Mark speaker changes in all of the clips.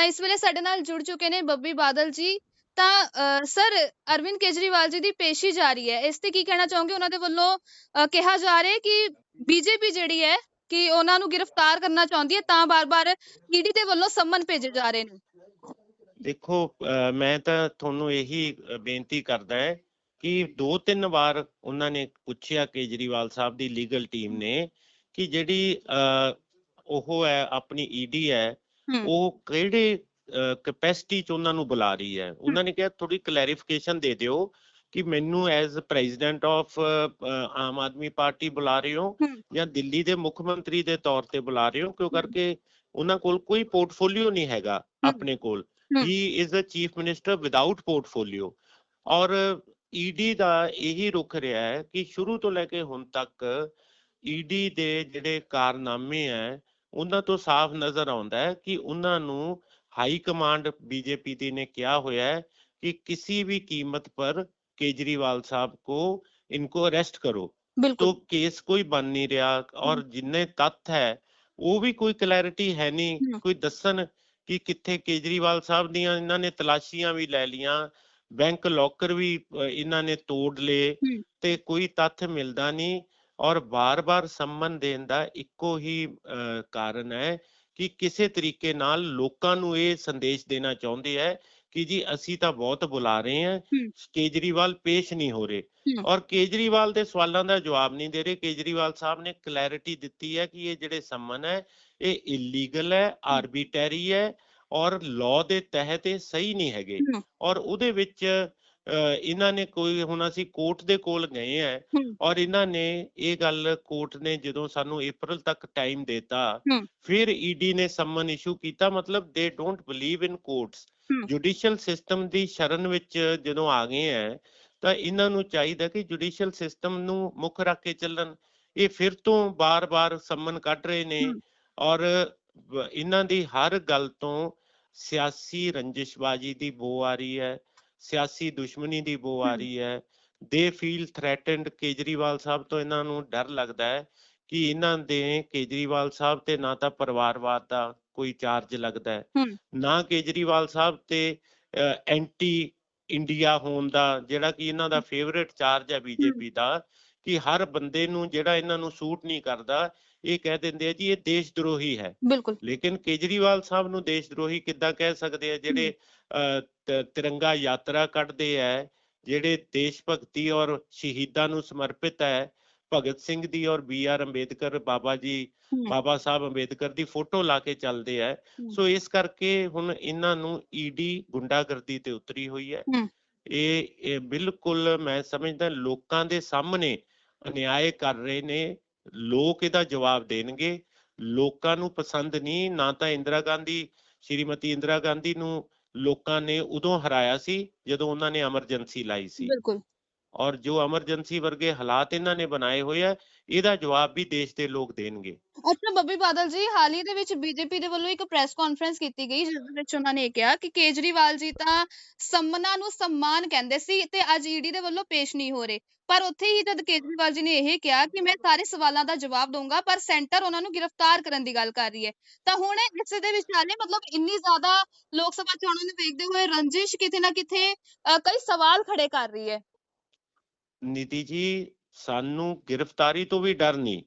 Speaker 1: ਤਾਂ ਇਸ ਵੇਲੇ ਸਾਡੇ ਨਾਲ ਜੁੜ ਚੁੱਕੇ ਨੇ ਬੱਬੀ ਬਾਦਲ ਜੀ। ਤਾਂ ਸਰ, ਅਰਵਿੰਦ ਕੇਜਰੀਵਾਲ ਜੀ ਦੀ ਪੇਸ਼ੀ ਜਾਰੀ ਹੈ। ਇਸ ਤੇ ਕੀ ਕਹਿਣਾ ਚਾਹੋਗੇ? ਉਹਨਾਂ ਦੇ ਵੱਲੋਂ ਕਿਹਾ ਜਾ ਰਿਹਾ ਹੈ ਕਿ ਬੀਜੇਪੀ ਜਿਹੜੀ ਹੈ, ਕਿ ਉਹਨਾਂ ਨੂੰ ਗ੍ਰਿਫਤਾਰ ਕਰਨਾ ਚਾਹੁੰਦੀ ਹੈ, ਤਾਂ ਬਾਰ-ਬਾਰ ਈਡੀ ਦੇ ਵੱਲੋਂ ਸੰਮਨ ਭੇਜੇ ਜਾ ਰਹੇ ਨੇ।
Speaker 2: ਦੇਖੋ ਮੈਂ ਤਾਂ ਤੁਹਾਨੂੰ ਇਹੀ ਬੇਨਤੀ ਕਰਦਾ ਹੈ ਕਿ ਦੋ ਤਿੰਨ ਵਾਰ ਉਹਨਾਂ ਨੇ ਪੁੱਛਿਆ ਕੇਜਰੀਵਾਲ ਸਾਹਿਬ ਦੀ ਲੀਗਲ ਟੀਮ ਨੇ ਕਿ ਜਿਹੜੀ ਉਹ ਹੈ, ਆਪਣੀ ਈਡੀ ਹੈ ਉਹ ਕਿਹੜੇ ਕੈਪੈਸਿਟੀ ਚ ਉਹਨਾਂ ਨੂੰ ਬੁਲਾ ਰਹੀ ਹੈ? ਉਹਨਾਂ ਨੇ ਕਿਹਾ ਥੋੜੀ ਕਲੈਰੀਫਿਕੇਸ਼ਨ ਦੇ ਦਿਓ ਕਿ ਮੈਨੂੰ as president of Aam Aadmi party ਬੁਲਾ ਰਹੇ ਹੋ ਜਾਂ ਦਿੱਲੀ ਦੇ ਮੁੱਖ ਮੰਤਰੀ ਦੇ ਤੌਰ ਤੇ ਬੁਲਾ ਰਹੇ ਹੋ? ਕਿਉਂ ਕਰਕੇ ਉਹਨਾਂ ਕੋਲ ਕੋਈ ਪੋਰਟਫੋਲੀਓ ਨਹੀਂ ਹੈਗਾ। ਆਪਣੇ ਕੋਲ
Speaker 1: ਹੂੰ।
Speaker 2: He is a chief minister without portfolio ਔਰ ਈਡੀ ਦਾ ਇਹੀ ਰੁਖ ਰਿਹਾ ਹੈ ਕਿ ਸ਼ੁਰੂ ਤੋਂ ਲੈ ਕੇ ਹੁਣ ਤੱਕ ਈਡੀ ਦੇ ਜਿਹੜੇ ਕਾਰਨਾਮੇ ਹੈ ਉਹਨਾਂ ਤੋਂ ਸਾਫ਼ ਨਜ਼ਰ ਆਉਂਦਾ ਹੈ ਕਿ ਉਹਨਾਂ ਨੂੰ ਹਾਈ ਕਮਾਂਡ ਬੀਜੇਪੀ ਦੀ ਨੇ ਕਿਹਾ ਹੋਇਆ ਹੈ ਕਿ ਕਿਸੇ ਵੀ ਕੀਮਤ ਪਰ केजरीवाल साहब को इनको अरेस्ट करो तो
Speaker 1: ਬਿਲਕੁਲ
Speaker 2: केस कोई बन नहीं रहा और जिन्ने तथ्य है ਉਹ ਵੀ ਕੋਈ ਕਲੈਰਿਟੀ ਹੈ ਨਹੀਂ
Speaker 1: ਹਮ।
Speaker 2: ਕੋਈ ਦੱਸਣ ਕਿ ਕਿੱਥੇ ਕੇਜਰੀਵਾਲ ਸਾਹਿਬ ਦੀਆਂ ਇਹਨਾਂ ਨੇ ਤਲਾਸ਼ੀਆਂ ਵੀ ਲੈ ਲੀਆਂ ਬੈਂਕ ਲੋਕਰ ਵੀ ਅਹ, ਇਹਨਾਂ ਨੇ ਤੋੜ ਲਏ
Speaker 1: ਹਮ।
Speaker 2: ਤੇ ਕੋਈ ਤੱਥ ਮਿਲਦਾ ਨਹੀਂ ਔਰ ਬਾਰ-ਬਾਰ ਸੰਮਨ ਦੇਣ ਦਾ ਇੱਕੋ ਹੀ ਕਾਰਨ ਹੈ ਕਿ ਕਿਸੇ ਤਰੀਕੇ ਨਾਲ ਲੋਕਾਂ ਨੂੰ ਇਹ ਸੰਦੇਸ਼ ਦੇਣਾ ਚਾਹੁੰਦੇ ਹੈ ਕਿ ਜੀ ਅਸੀਂ ਤਾਂ ਬਹੁਤ ਬੁਲਾ ਰਹੇ ਹਾਂ। ਕੇਜਰੀਵਾਲ ਪੇਸ਼ ਨਹੀਂ ਹੋ ਰਹੇ। ਔਰ ਕੇਜਰੀਵਾਲ ਦੇ ਸਵਾਲਾਂ ਦਾ ਜਵਾਬ ਨਹੀਂ ਦੇ ਰਹੇ ਕੇਜਰੀਵਾਲ ਸਾਹਿਬ ਨੇ ਕਲੈਰਿਟੀ ਦਿੱਤੀ ਹੈ ਕਿ ਇਹ ਜਿਹੜੇ ਸੰਮਨ ਹੈ ਇਹ ਇਲੀਗਲ ਹੈ ਆਰਬਿਟਰੀ ਹੈ ਔਰ ਲਾਅ ਦੇ ਤਹਿਤ ਇਹ ਸਹੀ ਨਹੀਂ ਹੈਗੇ। ਔਰ ਉਹਦੇ ਵਿੱਚ ਇਹਨਾਂ ਨੇ ਕੋਈ ਹੁਣ ਅਸੀਂ ਕੋਰਟ ਦੇ ਕੋਲ ਗਏ ਆ। ਔਰ ਇਹਨਾਂ ਨੇ ਇਹ ਗੱਲ ਕੋਰਟ ਨੇ ਜਦੋਂ ਸਾਨੂੰ April ਤੱਕ ਟਾਈਮ ਦਿੱਤਾ। ਫਿਰ ਈਡੀ ਨੇ ਸੰਮਨ ਇਸ਼ੂ ਕੀਤਾ ਮਤਲਬ ਦੇ don't believe in
Speaker 1: courts.
Speaker 2: Judicial system ਦੀ ਸ਼ਰਨ ਵਿੱਚ ਜਦੋਂ ਆ ਗਏ ਹੈ ਤਾਂ ਇਹਨਾਂ ਨੂੰ ਚਾਹੀਦਾ ਕਿ ਜੁਡੀਸ਼ੀਅਲ ਸਿਸਟਮ ਨੂੰ ਮੁੱਖ ਰੱਖ ਕੇ ਚੱਲਣ ਇਹ ਫਿਰ ਤੋਂ ਬਾਰ-ਬਾਰ ਸੰਮਨ ਕੱਢ ਰਹੇ ਨੇ। ਔਰ ਇਹਨਾਂ ਦੀ ਹਰ ਗੱਲ ਤੋਂ ਸਿਆਸੀ ਰੰਜਿਸ਼ਬਾਜੀ ਦੀ ਬੋ ਆ ਰਹੀ ਹੈ ਸਿਆਸੀ ਦੁਸ਼ਮਣੀ ਦੀ ਬੋ ਆ। ਰਹੀ ਹੈ ਦੇ ਫੀਲ ਥ੍ਰੈਟਨਡ ਕੇਜਰੀਵਾਲ ਸਾਹਿਬ ਤੋਂ ਇਹਨਾਂ ਨੂੰ ਡਰ ਲੱਗਦਾ ਹੈ ਕਿ ਇਹਨਾਂ ਦੇ ਕੇਜਰੀਵਾਲ ਸਾਹਿਬ ਤੇ ਨਾ ਤਾਂ ਪਰਿਵਾਰਵਾਦ ਦਾ ਕੋਈ ਚਾਰਜ ਲੱਗਦਾ ਹੈ। ਨਾ ਕੇਜਰੀਵਾਲ ਸਾਹਿਬ ਤੇ ਐਂਟੀ ਇੰਡੀਆ ਹੋਣ ਦਾ ਜਿਹੜਾ ਕਿ ਇਹਨਾਂ ਦਾ ਫੇਵਰਿਟ ਚਾਰਜ ਹੈ ਬੀਜੇਪੀ ਦਾ ਕਿ ਹਰ ਬੰਦੇ ਨੂੰ ਜਿਹੜਾ ਇਹਨਾਂ ਨੂੰ ਸੂਟ ਨਹੀਂ ਕਰਦਾ ਇਹ ਕਹਿ ਦਿੰਦੇ ਆ ਜੀ ਇਹ ਦੇਸ਼ ਦਰੋਹੀ ਹੈ।
Speaker 1: ਬਿਲਕੁਲ।
Speaker 2: ਲੇਕਿਨ ਕੇਜਰੀਵਾਲ ਸਾਹਿਬ ਨੂੰ ਦੇਸ਼ ਦਰੋਹੀ ਕਿੱਦਾਂ ਕਹਿ ਸਕਦੇ ਆ? ਜਿਹੜੇ ਤਿਰੰਗਾ ਯਾਤਰਾ ਕੱਢਦੇ ਆ ਜਿਹੜੇ ਦੇਸ਼ ਭਗਤੀ ਔਰ ਸ਼ਹੀਦਾਂ ਨੂੰ ਸਮਰਪਿਤ ਹੈ ਭਗਤ ਸਿੰਘ ਦੀ ਔਰ ਬੀ ਆਰ ਅੰਬੇਦਕਰ ਬਾਬਾ ਜੀ। ਬਾਬਾ ਸਾਹਿਬ ਅੰਬੇਦਕਰ ਦੀ ਫੋਟੋ ਲਾ ਕੇ ਚੱਲਦੇ ਆ। ਸੋ ਇਸ ਕਰਕੇ ਹੁਣ ਇਹਨਾਂ ਨੂੰ ਈਡੀ ਗੁੰਡਾਗਰਦੀ ਤੇ ਉਤਰੀ ਹੋਈ ਹੈ। ਇਹ ਬਿਲਕੁਲ ਮੈਂ ਸਮਝਦਾ ਲੋਕਾਂ ਦੇ ਸਾਹਮਣੇ ਅਨਿਆਏ ਕਰ ਰਹੇ ਨੇ। ਲੋਕ ਇਹਦਾ ਜਵਾਬ ਦੇਣਗੇ। ਲੋਕਾਂ ਨੂੰ ਪਸੰਦ ਨਹੀਂ, ਨਾ ਤਾਂ ਇੰਦਰਾ ਗਾਂਧੀ, ਸ਼੍ਰੀਮਤੀ ਇੰਦਰਾ ਗਾਂਧੀ ਨੂੰ ਲੋਕਾਂ ਨੇ ਉਦੋਂ ਹਰਾਇਆ ਸੀ, ਜਦੋਂ ਉਹਨਾਂ ਨੇ ਐਮਰਜੈਂਸੀ ਲਾਈ ਸੀ।
Speaker 1: ਬਿਲਕੁਲ।
Speaker 2: ਔਰ ਜੋ ਐਮਰਜੈਂਸੀ ਵਰਗੇ ਹਾਲਾਤ ਇਹਨਾਂ ਨੇ ਬਣਾਏ ਹੋਏ ਆ, ਇਹਦਾ ਜਵਾਬ ਵੀ ਦੇਸ਼ ਦੇ ਲੋਕ ਦੇਣਗੇ।
Speaker 1: ਅੱਛਾ, ਬੱਬੀ ਬਾਦਲ ਜੀ, ਹਾਲ ਹੀ ਦੇ ਵਿੱਚ ਬੀਜੇਪੀ ਦੇ ਵੱਲੋਂ ਇੱਕ ਪ੍ਰੈਸ ਕਾਨਫਰੰਸ ਕੀਤੀ ਗਈ, ਜਿਸ ਵਿੱਚ ਉਹਨਾਂ ਨੇ ਕਿਹਾ ਕਿ ਕੇਜਰੀਵਾਲ ਜੀ ਤਾਂ ਸੰਮਨਾ ਨੂੰ ਸਨਮਾਨ ਕਹਿੰਦੇ ਸੀ ਤੇ ਅੱਜ ਈਡੀ ਦੇ ਵੱਲੋਂ ਪੇਸ਼ ਨਹੀਂ ਹੋ ਰਹੇ। ਪਰ ਉੱਥੇ ਹੀ ਜਦ ਕੇਜਰੀਵਾਲ ਜੀ ਨੇ ਇਹ ਕਿਹਾ ਕਿ ਮੈਂ ਸਾਰੇ ਸਵਾਲਾਂ ਦਾ ਜਵਾਬ ਦਊਂਗਾ, ਪਰ ਸੈਂਟਰ ਉਹਨਾਂ ਨੂੰ ਗ੍ਰਿਫਤਾਰ ਕਰਨ ਦੀ ਗੱਲ ਕਰ ਰਹੀ ਹੈ। ਤਾਂ ਹੁਣ ਇਸ ਦੇ ਵਿਚਾਲੇ ਮਤਲਬ ਇੰਨੀ ਜ਼ਿਆਦਾ ਲੋਕ ਸਭਾ ਚੋਣਾਂ ਨੂੰ ਵੇਖਦੇ ਹੋਏ ਰੰਜਿਸ਼ ਕਿਤੇ ਨਾ ਕਿਤੇ ਕਈ ਸਵਾਲ ਖੜੇ ਕਰ ਰਹੀ ਹੈ।
Speaker 2: ਨੀਤੀ ਜੀ ਸਾਨੂੰ ਗ੍ਰਿਫਤਾਰੀ ਤੋਂ ਵੀ ਡਰ ਨਹੀਂ।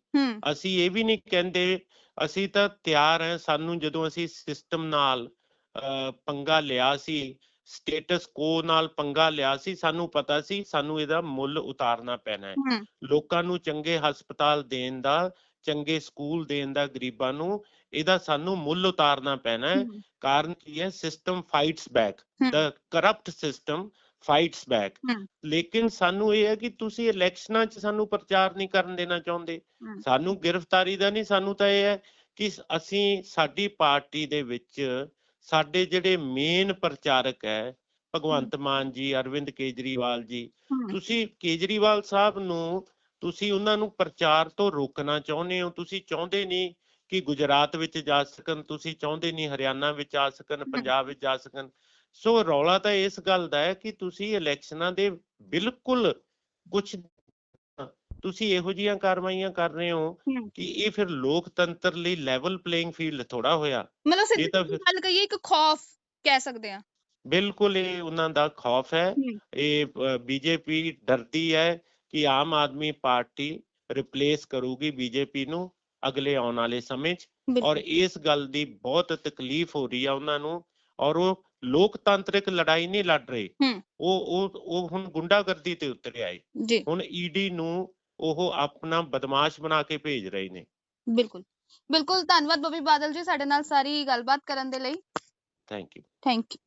Speaker 2: ਅਸੀਂ ਇਹ ਵੀ ਨਹੀਂ ਕਹਿੰਦੇ ਅਸੀਂ ਤਾਂ ਤਿਆਰ ਹਾਂ ਸਾਨੂੰ ਜਦੋਂ ਅਸੀਂ ਸਿਸਟਮ ਨਾਲ ਪੰਗਾ ਲਿਆ ਸੀ ਸਟੇਟਸ ਕੋ ਨਾਲ ਪੰਗਾ ਲਿਆ ਸੀ ਸਾਨੂੰ ਪਤਾ ਸੀ ਸਾਨੂੰ ਇਹਦਾ ਮੁੱਲ ਉਤਾਰਨਾ ਪੈਣਾ ਹੈ। ਲੋਕਾਂ ਨੂੰ ਚੰਗੇ ਹਸਪਤਾਲ ਦੇਣ ਦਾ ਚੰਗੇ ਸਕੂਲ ਦੇਣ ਦਾ ਗਰੀਬਾਂ ਨੂੰ ਇਹਦਾ ਸਾਨੂੰ ਮੁੱਲ ਉਤਾਰਨਾ ਪੈਣਾ ਹੈ। ਕਾਰਨ ਕੀ ਹੈ? System
Speaker 1: fights
Speaker 2: back. The corrupt system fights
Speaker 1: back.
Speaker 2: ਲੇਕਿਨ ਸਾਨੂੰ ਇਹ ਹੈ ਕਿ ਤੁਸੀਂ ਇਲੈਕਸ਼ਨਾਂ 'ਚ ਸਾਨੂੰ ਪ੍ਰਚਾਰ ਨਹੀਂ ਕਰਨ ਦੇਣਾ ਚਾਹੁੰਦੇ। ਸਾਨੂੰ ਗ੍ਰਿਫਤਾਰੀ ਦਾ ਨਹੀਂ ਸਾਨੂੰ ਤਾਂ ਇਹ ਹੈ ਕਿ ਅਸੀਂ ਸਾਡੀ ਪਾਰਟੀ ਦੇ ਵਿੱਚ ਸਾਡੇ ਜਿਹੜੇ ਮੇਨ ਪ੍ਰਚਾਰਕ ਹੈ ਭਗਵੰਤ ਮਾਨ ਜੀ ਅਰਵਿੰਦ ਕੇਜਰੀਵਾਲ ਜੀ ਤੁਸੀਂ ਕੇਜਰੀਵਾਲ ਸਾਹਿਬ ਨੂੰ ਤੁਸੀਂ ਉਹਨਾਂ ਨੂੰ ਪ੍ਰਚਾਰ ਤੋਂ ਰੋਕਣਾ ਚਾਹੁੰਦੇ ਹੋ? ਤੁਸੀਂ ਚਾਹੁੰਦੇ ਨਹੀਂ ਕਿ ਗੁਜਰਾਤ ਵਿੱਚ ਜਾ ਸਕਣ ਤੁਸੀਂ ਚਾਹੁੰਦੇ ਨਹੀਂ ਹਰਿਆਣਾ ਵਿੱਚ ਆ ਸਕਣ ਪੰਜਾਬ ਵਿੱਚ ਜਾ ਸਕਣ। ਸੋ ਰੌਲਾ ਤਾਂ ਇਸ ਗੱਲ ਦਾ ਹੈ ਕਿ ਤੁਸੀਂ ਇਲੈਕਸ਼ਨਾਂ ਦੇ ਬਿਲਕੁਲ ਕੁਝ ਤੁਸੀਂ ਇਹੋ ਜਿਹੀਆਂ ਕਾਰਵਾਈਆਂ ਕਰ ਰਹੇ ਹੋ। ਕਿ ਇਹ ਫਿਰ ਲੋਕਤੰਤਰ ਲਈ ਲੈਵਲ ਪਲੇਇੰਗ ਫੀਲਡ ਥੋੜਾ ਹੋਇਆ।
Speaker 1: ਮਤਲਬ
Speaker 2: ਇਹ ਤਾਂ
Speaker 1: ਗੱਲ ਕਹੀਏ ਇੱਕ ਖੌਫ ਕਹਿ ਸਕਦੇ ਆ
Speaker 2: ਬਿਲਕੁਲ ਇਹ ਉਹਨਾਂ ਦਾ ਖੌਫ ਹੈ। ਇਹ ਬੀਜੇਪੀ ਡਰਦੀ ਹੈ ਕਿ ਆਮ ਆਦਮੀ ਪਾਰਟੀ ਰਿਪਲੇਸ ਕਰੂਗੀ ਬੀਜੇਪੀ ਨੂੰ ਅਗਲੇ ਆਉਣ ਵਾਲੇ ਸਮੇਂ 'ਚ। ਔਰ ਇਸ ਗੱਲ ਦੀ ਬਹੁਤ ਤਕਲੀਫ ਹੋ ਰਹੀ ਆ ਉਹਨਾਂ ਨੂੰ। ਔਰ ਉਹ ਲੋਕਤਾਂਤਰਿਕ ਲੜਾਈ ਨਹੀਂ ਲੜ ਰਹੇ।
Speaker 1: ਹੂੰ।
Speaker 2: ਉਹ ਉਹ ਉਹ ਹੁਣ ਗੁੰਡਾਗਰਦੀ ਤੇ ਉਤਰ ਆਏ।
Speaker 1: ਜੀ।
Speaker 2: ਹੁਣ ਈਡੀ ਨੂੰ ਉਹ ਆਪਣਾ ਬਦਮਾਸ਼ ਬਣਾ ਕੇ ਭੇਜ ਰਹੇ ਨੇ।
Speaker 1: ਬਿਲਕੁਲ। ਬਿਲਕੁਲ ਧੰਨਵਾਦ ਬੋਬੀ ਬਾਦਲ ਜੀ ਸਾਡੇ ਨਾਲ ਸਾਰੀ ਗੱਲਬਾਤ ਕਰਨ ਦੇ ਲਈ।
Speaker 2: Thank you
Speaker 1: thank you